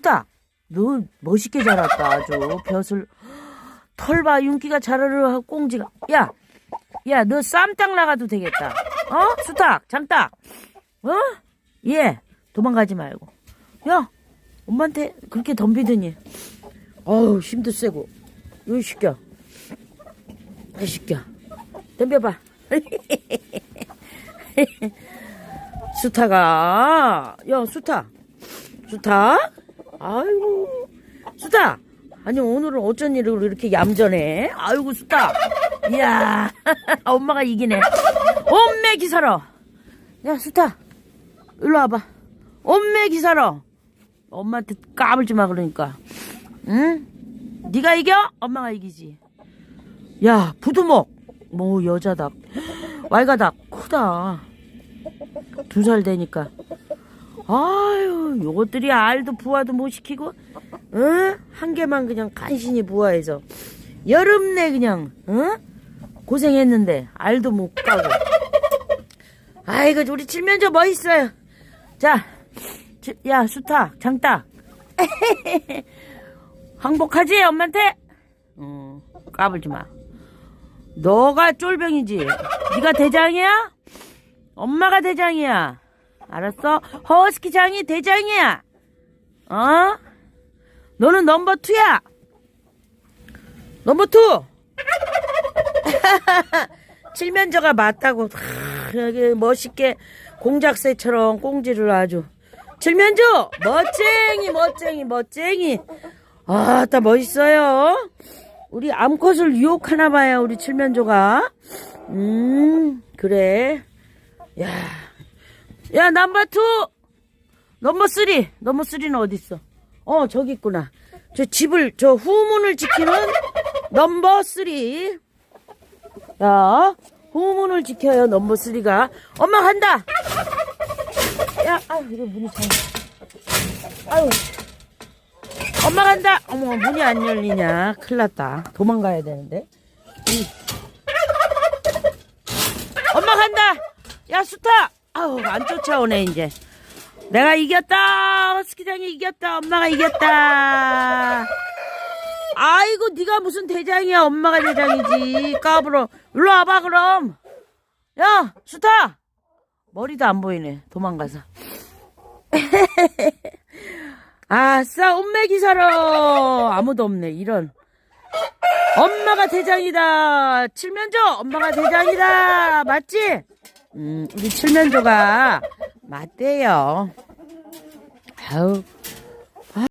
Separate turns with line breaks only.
딱, 너 멋있게 자랐다 아주. 벼슬. 털봐 윤기가 자르르 꽁지가. 야, 야 너 쌈딱 나가도 되겠다. 어? 수탉 장딱. 어? 예 도망가지 말고. 야 엄마한테 그렇게 덤비더니. 어우 힘도 세고. 요 시켜. 이 시켜. 덤벼봐. 수탉아. 야 수탉 수탉 아이고. 수탉 아니 오늘은 어쩐 일로 이렇게 얌전해? 아이고 수탉 이야. 엄마가 이기네. 엄매 기사러 야 수탉 일로 와봐. 엄매 기사러 엄마한테 까불지 마 그러니까. 응? 네가 이겨? 엄마가 이기지. 야 부두목. 뭐 여자다. 왈가닥 크다. 두 살 되니까 아유 요것들이 알도 부화도 못 시키고 응? 한 개만 그냥 간신히 부화해서. 여름 내 그냥 응? 고생했는데 알도 못 까고. 아이고 우리 칠면조 멋있어요? 자, 지- 야 수탉 장딱 항복하지 엄마한테? 어, 까불지 마. 너가 쫄병이지. 네가 대장이야? 엄마가 대장이야 알았어? 허스키 장이 대장이야. 어? 너는 넘버 투야. 넘버 투. 칠면조가 맞다고. 하, 여기 멋있게 공작새처럼 꽁지를 아주. 칠면조! 멋쟁이 멋쟁이 멋쟁이. 아따 멋있어요. 우리 암컷을 유혹하나 봐요 우리 칠면조가. 음 그래. 야, 야 넘버 투 넘버 쓰리 넘버 쓰리는 어디 있어 어 저기 있구나 저 집을 저 후문을 지키는 넘버 쓰리 야, 후문을 지켜요, 넘버 쓰리가 엄마 간다! 야, 아유, 이거 문이 잘. 아유. 엄마 간다! 어머, 문이 안 열리냐. 큰일 났다. 도망가야 되는데. 이. 엄마 간다! 야, 수타! 아우, 안 쫓아오네, 이제. 내가 이겼다! 스키장이 이겼다! 엄마가 이겼다! 아이고 네가 무슨 대장이야 엄마가 대장이지 까불어 일로 와봐 그럼 야 수타 머리도 안 보이네 도망가서 아싸 엄매 기 사러 아무도 없네 이런 엄마가 대장이다 칠면조 엄마가 대장이다 맞지? 음 우리 칠면조가 맞대요. 아우